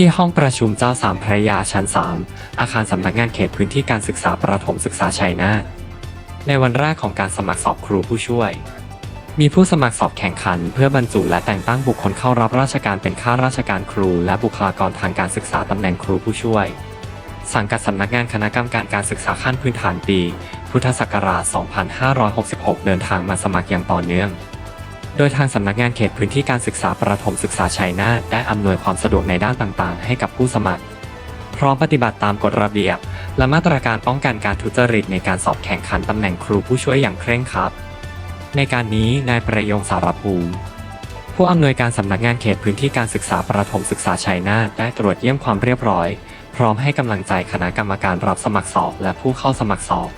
ที่ห้องประชุมเจ้าสามพระยาชั้น 3 อาคารสำนักงานเขตพื้นที่การศึกษาประถมศึกษาชัยนาทในวันแรกของการสมัครสอบครูผู้ช่วย มีผู้สมัครสอบแข่งขัน เพื่อบรรจุและแต่งตั้งบุคคลเข้ารับราชการเป็นข้าราชการครู และบุคลากรทางการศึกษาตำแหน่งครูผู้ช่วย สังกัดสำนักงานคณะกรรมการการศึกษาขั้นพื้นฐานปี พุทธศักราช 2566 เดินทางมาสมัครอย่างต่อเนื่อง โดยทางสำนักงานเขตพื้นที่การศึกษาประถมศึกษาชัยนาทได้อำนวยความสะดวกในด้านต่างๆ ให้กับผู้สมัคร พร้อมปฏิบัติตามกฎระเบียบ และมาตรการป้องกันการทุจริตในการสอบแข่งขันตำแหน่งครูผู้ช่วยอย่างเคร่งครัด ในการนี้นายประยงสารภูมิผู้อำนวยการสำนักงานเขตพื้นที่การศึกษาประถมศึกษาชัยนาทได้ตรวจเยี่ยมความเรียบร้อย พร้อมให้กำลังใจคณะกรรมการรับสมัครสอบและผู้เข้าสมัครสอบ